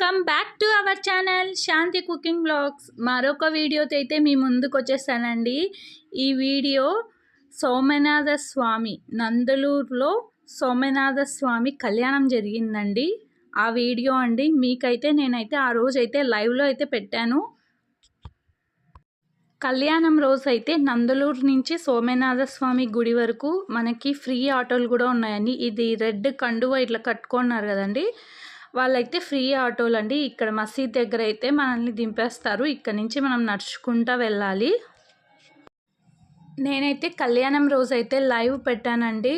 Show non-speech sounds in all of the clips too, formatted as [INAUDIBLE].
Welcome back to our channel Shanti cooking blogs మరొక వీడియోతో అయితే మీ ముందుకు వచ్చేసానండి. ఈ వీడియో సోమనాథ స్వామి నందలూరులో సోమనాథ స్వామి కళ్యాణం జరిగిందండి. ఆ వీడియో అండి మీకైతే నేనైతే ఆ రోజు అయితే లైవ్లో అయితే పెట్టాను. కళ్యాణం రోజు అయితే నందలూరు నుంచి సోమనాథ స్వామి గుడి వరకు మనకి ఫ్రీ ఆటోలు కూడా ఉన్నాయండి. ఇది రెడ్ కండువ ఇట్లా కట్టుకున్నారు కదండి. వాళ్ళైతే ఫ్రీ ఆటోలు అండి ఇక్కడ మసీద్ దగ్గర అయితే మనల్ని దింపేస్తారు. ఇక్కడ నుంచి మనం నడుచుకుంటా వెళ్ళాలి. నేనైతే కళ్యాణం రోజు అయితే లైవ్ పెట్టానండి.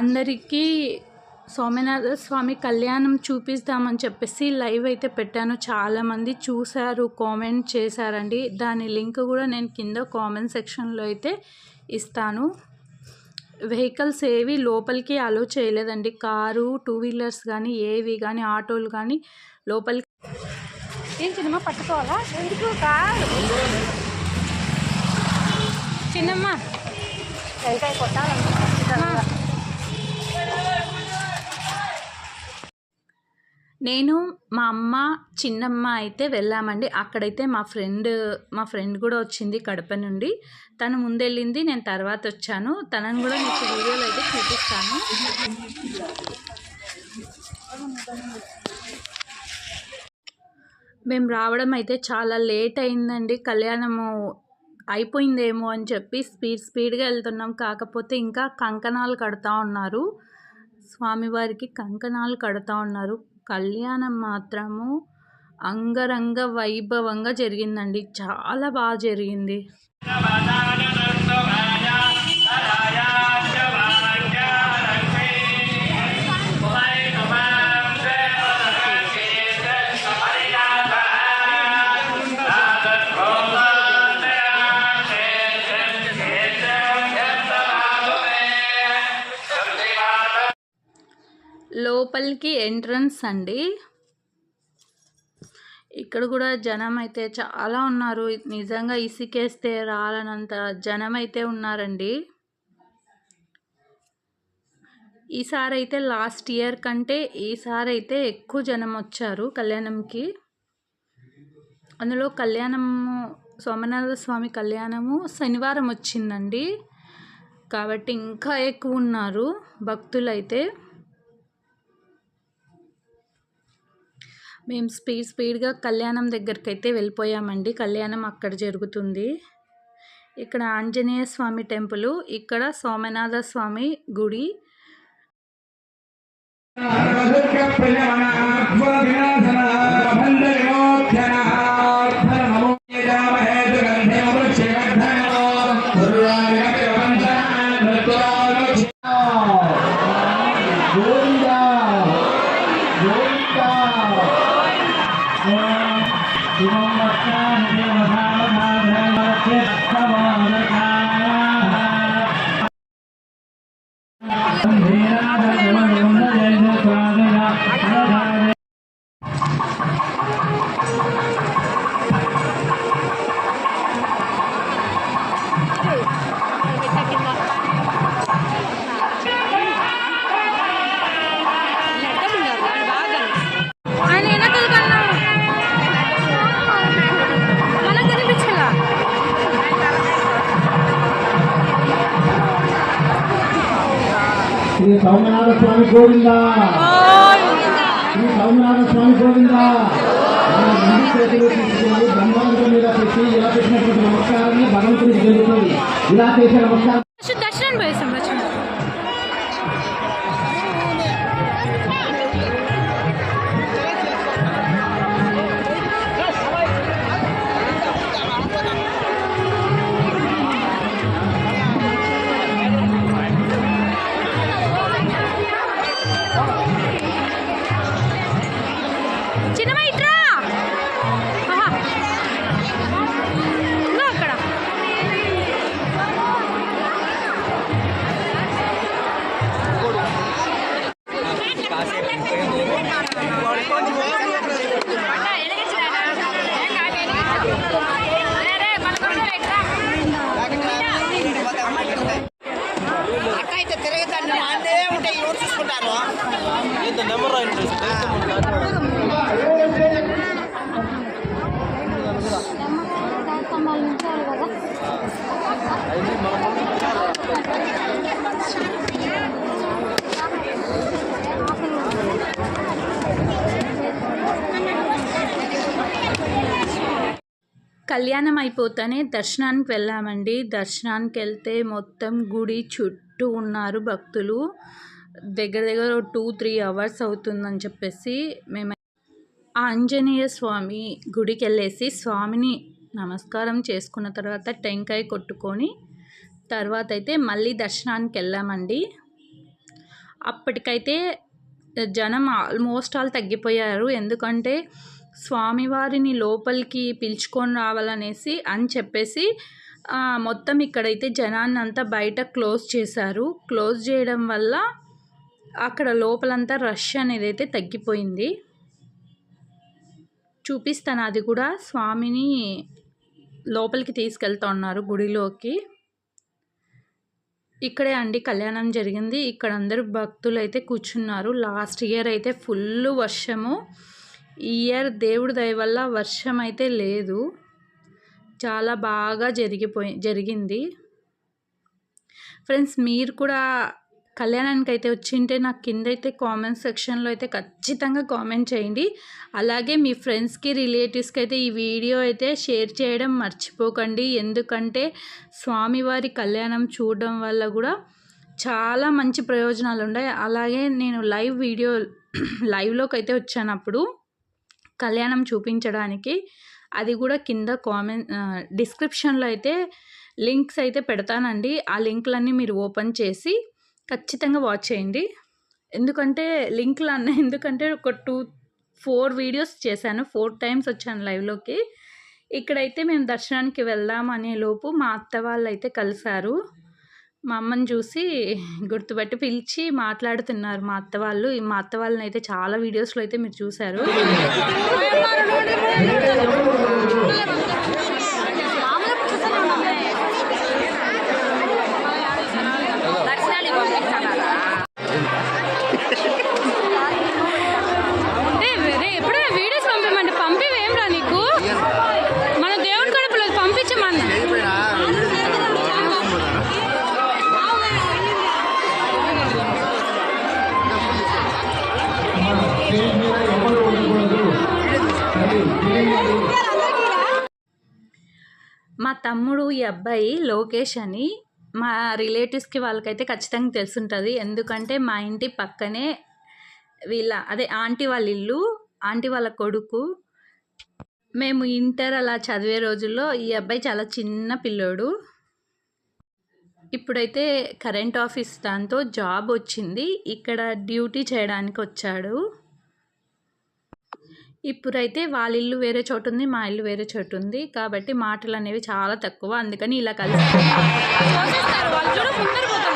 అందరికీ సోమనాథ స్వామి కళ్యాణం చూపిస్తామని చెప్పేసి లైవ్ అయితే పెట్టాను. చాలామంది చూశారు కామెంట్ చేశారండి. దాని లింక్ కూడా నేను కింద కామెంట్ సెక్షన్లో అయితే ఇస్తాను. వెహికల్స్ ఏవి లోపలికి అలో చేయలేదండి. కారు టూ వీలర్స్ కానీ ఏవి కానీ ఆటోలు కానీ లోపలికి ఏం చిన్నమ్మ పట్టుకోవాలా? ఎందుకు? కారు. చిన్నమ్మ. వెంకాయ కొట్టాలి నేను మా అమ్మ చిన్నమ్మ అయితే వెళ్ళామండి. అక్కడైతే మా ఫ్రెండ్ మా ఫ్రెండ్ కూడా వచ్చింది కడప నుండి. తను ముందెళ్ళింది నేను తర్వాత వచ్చాను. తనను కూడా మీకు వీడియోలో అయితే చూపిస్తాను. మేము రావడం అయితే చాలా లేట్ అయిందండి. కళ్యాణము అయిపోయిందేమో అని చెప్పి స్పీడ్ స్పీడ్గా వెళ్తున్నాం. కాకపోతే ఇంకా కంకణాలు కడతా ఉన్నారు. స్వామివారికి కంకణాలు కడతా ఉన్నారు. కళ్యాణం మాత్రము అంగరంగ వైభవంగా జరిగిందండి. చాలా బాగా జరిగింది. లోపలికి ఎంట్రన్స్ అండి. ఇక్కడ కూడా జనం అయితే చాలా ఉన్నారు. నిజంగా ఇసుకేస్తే రాలనంత జనం అయితే ఉన్నారండి. ఈసారి అయితే లాస్ట్ ఇయర్ కంటే ఈసారి అయితే ఎక్కువ జనం వచ్చారు కళ్యాణంకి. అందులో కళ్యాణము సోమనాథ స్వామి కళ్యాణము శనివారం వచ్చిందండి. కాబట్టి ఇంకా ఎక్కువ ఉన్నారు భక్తులైతే. మేము స్పీడ్ స్పీడ్గా కళ్యాణం దగ్గరికి అయితే వెళ్ళిపోయామండి. కళ్యాణం అక్కడ జరుగుతుంది. ఇక్కడ ఆంజనేయ స్వామి టెంపుల్ ఇక్కడ సోమనాథ స్వామి గుడి. Thank you. గోవింద శ్రీ సౌమ్యనాథ స్వామి గోవింద మన రెండు చేతులు తీసుకొని బ్రహ్మాండం మీద పెట్టి ఇలా పెట్టినటువంటి నమస్కారాన్ని భగవంతుడికి జరుగుతుంది ఇలా చేసే నమస్కారం కళ్యాణం అయిపోతానే దర్శనానికి వెళ్ళామండి. దర్శనానికి వెళ్తే మొత్తం గుడి చుట్టూ ఉన్నారు భక్తులు. దగ్గర దగ్గర టూ త్రీ అవర్స్ అవుతుందని చెప్పేసి మేము ఆ ఆంజనేయ స్వామి గుడికి వెళ్ళేసి స్వామిని నమస్కారం చేసుకున్న తర్వాత టెంకాయ కొట్టుకొని తర్వాత అయితే మళ్ళీ దర్శనానికి వెళ్ళామండి అప్పటికైతే జనం ఆల్మోస్ట్ ఆల్ తగ్గిపోయారు. ఎందుకంటే స్వామివారిని లోపలికి పిలుచుకొని రావాలనేసి అని చెప్పేసి మొత్తం ఇక్కడైతే జనాన్ని అంతా బయట క్లోజ్ చేశారు. క్లోజ్ చేయడం వల్ల అక్కడ లోపలంతా రష్ అనేది అయితే తగ్గిపోయింది. చూపిస్తాను అది కూడా స్వామిని లోపలికి తీసుకెళ్తా ఉన్నారు గుడిలోకి. ఇక్కడే అండి కళ్యాణం జరిగింది. ఇక్కడ అందరూ భక్తులు అయితే కూర్చున్నారు. లాస్ట్ ఇయర్ అయితే ఫుల్ వర్షము. ఈ ఇయర్ దేవుడి దయ వల్ల వర్షం అయితే లేదు. చాలా బాగా జరిగిపోయి జరిగింది. ఫ్రెండ్స్ మీరు కూడా కళ్యాణానికి అయితే వచ్చింటే నాకు కింద అయితే కామెంట్ సెక్షన్లో అయితే ఖచ్చితంగా కామెంట్ చేయండి. అలాగే మీ ఫ్రెండ్స్కి రిలేటివ్స్కి అయితే ఈ వీడియో అయితే షేర్ చేయడం మర్చిపోకండి. ఎందుకంటే స్వామివారి కళ్యాణం చూడడం వల్ల కూడా చాలా మంచి ప్రయోజనాలు ఉన్నాయి అలాగే నేను లైవ్ వీడియో లైవ్లోకి అయితే వచ్చాను అప్పుడు కళ్యాణం చూపించడానికి అది కూడా కింద కామెంట్ డిస్క్రిప్షన్లో అయితే లింక్స్ అయితే పెడతానండి. ఆ లింక్లన్నీ మీరు ఓపెన్ చేసి ఖచ్చితంగా వాచ్ చేయండి. ఎందుకంటే లింక్లు అన్న ఎందుకంటే ఒక టూ ఫోర్ వీడియోస్ చేశాను. ఫోర్ టైమ్స్ వచ్చాను లైవ్లోకి. ఇక్కడైతే మేము దర్శనానికి వెళ్దాం అనే లోపు మా అత్త వాళ్ళు అయితే కలిశారు. మా అమ్మని చూసి గుర్తుపట్టి పిలిచి మాట్లాడుతున్నారు మా అత్త వాళ్ళు. మా అత్త వాళ్ళని అయితే చాలా వీడియోస్లో అయితే మీరు చూశారు. [LAUGHS] మా తమ్ముడు ఈ అబ్బాయి లోకేష్ అని. మా రిలేటివ్స్కి వాళ్ళకైతే ఖచ్చితంగా తెలుసుంటుంది. ఎందుకంటే మా ఇంటి పక్కనే వీళ్ళ అదే ఆంటీ వాళ్ళ ఇల్లు ఆంటీ వాళ్ళ కొడుకు. మేము ఇంటర్ అలా చదివే రోజుల్లో ఈ అబ్బాయి చాలా చిన్న పిల్లోడు. ఇప్పుడైతే కరెంట్ ఆఫీస్ దాంతో జాబ్ వచ్చింది. ఇక్కడ డ్యూటీ చేయడానికి వచ్చాడు ఇప్పుడైతే వాళ్ళ ఇల్లు వేరే చోటు ఉంది మా ఇల్లు వేరే చోటు ఉంది కాబట్టి మాటలు అనేవి చాలా తక్కువ. అందుకని ఇలా కలిసి [LAUGHS]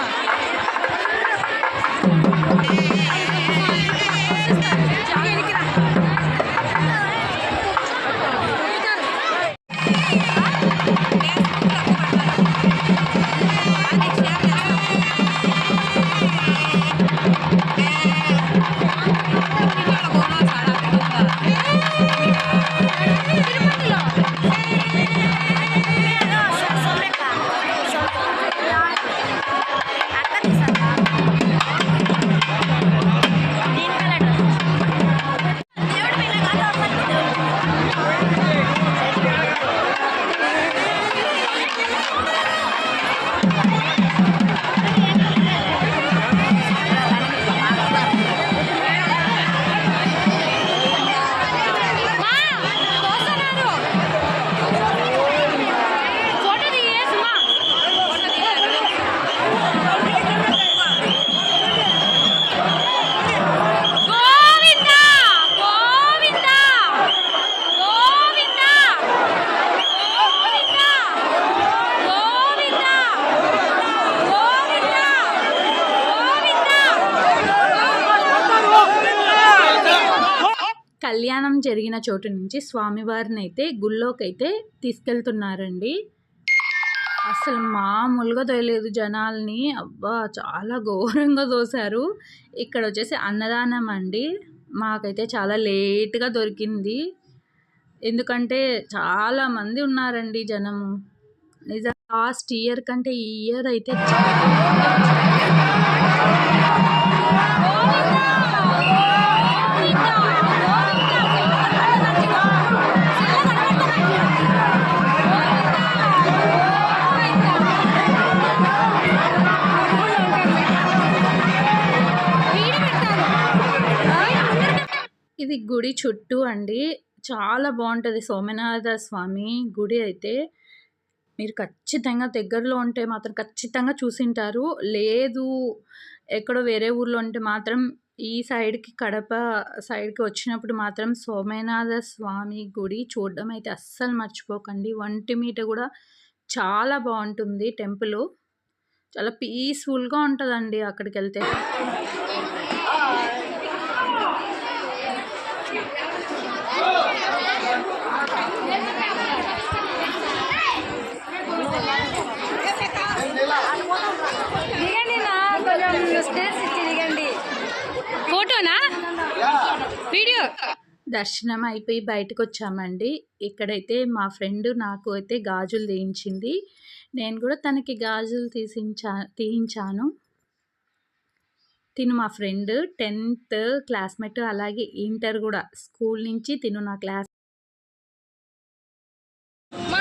కళ్యాణం జరిగిన చోటు నుంచి స్వామివారిని అయితే గుళ్ళోకి అయితే తీసుకెళ్తున్నారండి. అసలు మామూలుగా తోయలేదు జనాల్ని. అబ్బా చాలా ఘోరంగా దోశారు ఇక్కడ వచ్చేసి అన్నదానం అండి. మాకైతే చాలా లేట్గా దొరికింది. ఎందుకంటే చాలామంది ఉన్నారండి జనము. నిజం లాస్ట్ ఇయర్ కంటే ఈ ఇయర్ అయితే ఇది గుడి చుట్టూ అండి. చాలా బాగుంటుంది. సోమనాథ స్వామి గుడి అయితే. మీరు ఖచ్చితంగా దగ్గరలో ఉంటే మాత్రం ఖచ్చితంగా చూసింటారు. లేదు ఎక్కడో వేరే ఊర్లో ఉంటే మాత్రం ఈ సైడ్కి కడప సైడ్కి వచ్చినప్పుడు మాత్రం సోమనాథ స్వామి గుడి చూడడం అయితే అస్సలు మర్చిపోకండి. వంటి మీట కూడా చాలా బాగుంటుంది టెంపుల్. చాలా పీస్ఫుల్గా ఉంటుందండి అక్కడికి వెళ్తే వీడియో. దర్శనం అయిపోయి బయటకు వచ్చామండి ఇక్కడైతే మా ఫ్రెండ్ నాకు అయితే గాజులు తీయించింది. నేను కూడా తనకి గాజులు తీసించా తీయించాను. తిను మా ఫ్రెండ్ టెన్త్ క్లాస్మేట్ అలాగే ఇంటర్ కూడా. స్కూల్ నుంచి తిను నా క్లాస్. మా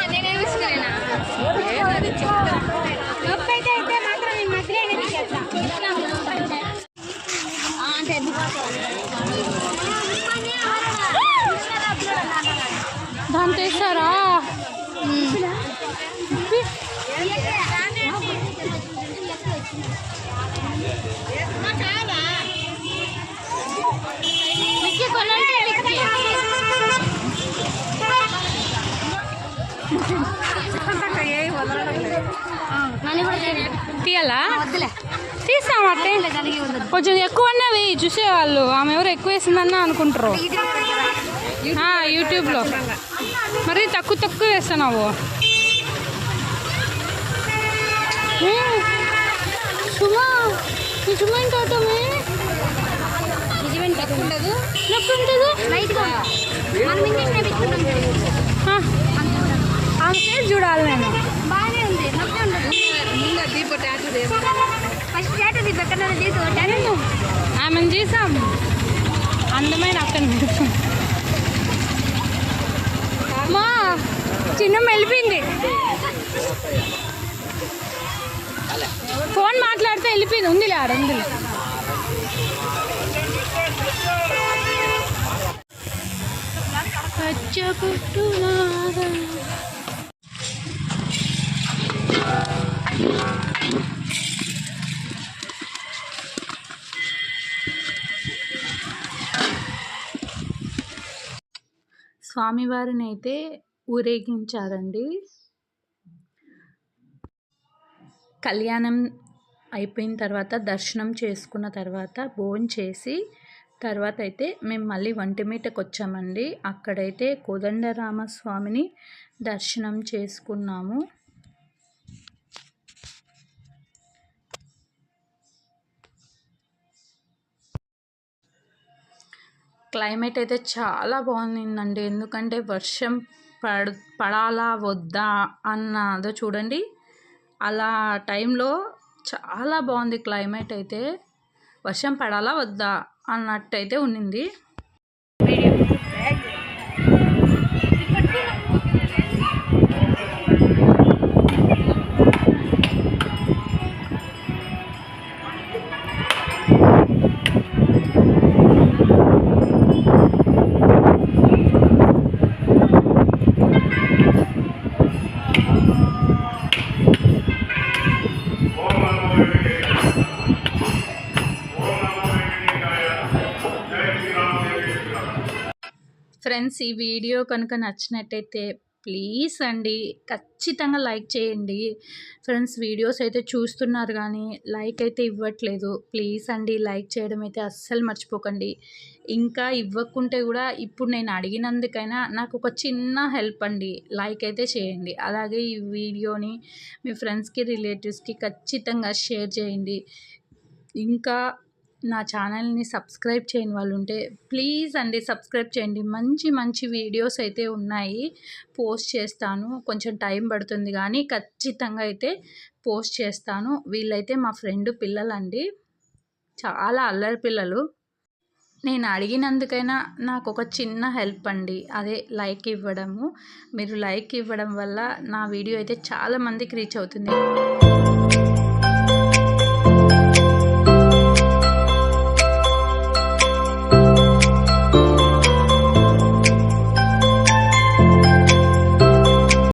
తీయాలా? వద్దులే. తీసాం అట్టే? దానికి ఉండదు కొంచెం ఎక్కువ అన్నవి చూసేవాళ్ళు. ఆమె ఎవరు ఎక్కువ వేసిందన్న అనుకుంటారు. యూట్యూబ్లో. మరి తక్కువ తక్కువ వేస్తున్నావు. సుమా ఉండదు. నొప్పి లైట్గా మనం ఆమె ఫేస్ చూడాలి నేను. బాగానే ఉంది. నొప్పి ఉండదు. ఫస్ట్ టాటూ తీసి ఎక్కడ తీసు టాటూ ఆమెను చేసాం. అందమైన అక్కడ మా చిన్న వెళ్ళిపోయింది ఫోన్ మాట్లాడితే వెళ్ళిపోయింది. ఉందిలే ఆడ ఉందిలే. పచ్చబొట్టులాగా. స్వామివారిని అయితే ఊరేగించారండి. కళ్యాణం అయిపోయిన తర్వాత దర్శనం చేసుకున్న తర్వాత భోజనం చేసి తర్వాత అయితే మేము మళ్ళీ వంటిమీటకు వచ్చామండి. అక్కడైతే కోదండరామస్వామిని దర్శనం చేసుకున్నాము. క్లైమేట్ అయితే చాలా బాగుందండి. ఎందుకంటే వర్షం పడ పడాలా వద్దా అన్నదో చూడండి. అలా టైంలో చాలా బాగుంది క్లైమేట్ అయితే. వర్షం పడాలా వద్దా అన్నట్టయితే ఉన్నింది. ఫ్రెండ్స్ ఈ వీడియో కనుక నచ్చినట్టయితే ప్లీజ్ అండి ఖచ్చితంగా లైక్ చేయండి. ఫ్రెండ్స్ వీడియోస్ అయితే చూస్తున్నారు కానీ లైక్ అయితే ఇవ్వట్లేదు. ప్లీజ్ అండి లైక్ చేయడం అయితే అస్సలు మర్చిపోకండి. ఇంకా ఇవ్వకుంటే కూడా ఇప్పుడు నేను అడిగినందుకైనా నాకు ఒక చిన్న హెల్ప్ అండి లైక్ అయితే చేయండి. అలాగే ఈ వీడియోని మీ ఫ్రెండ్స్కి రిలేటివ్స్కి ఖచ్చితంగా షేర్ చేయండి. ఇంకా నా ఛానల్ని సబ్స్క్రైబ్ చేయని వాళ్ళు ఉంటే ప్లీజ్ అండి సబ్స్క్రైబ్ చేయండి. మంచి మంచి వీడియోస్ అయితే ఉన్నాయి. పోస్ట్ చేస్తాను. కొంచెం టైం పడుతుంది కానీ ఖచ్చితంగా అయితే పోస్ట్ చేస్తాను. వీళ్ళైతే మా ఫ్రెండ్ పిల్లలండి. చాలా అల్లరి పిల్లలు. నేను అడిగినందుకైనా నాకు ఒక చిన్న హెల్ప్ అండి. అదే లైక్ ఇవ్వడము. మీరు లైక్ ఇవ్వడం వల్ల నా వీడియో అయితే చాలా మందికి రీచ్ అవుతుంది.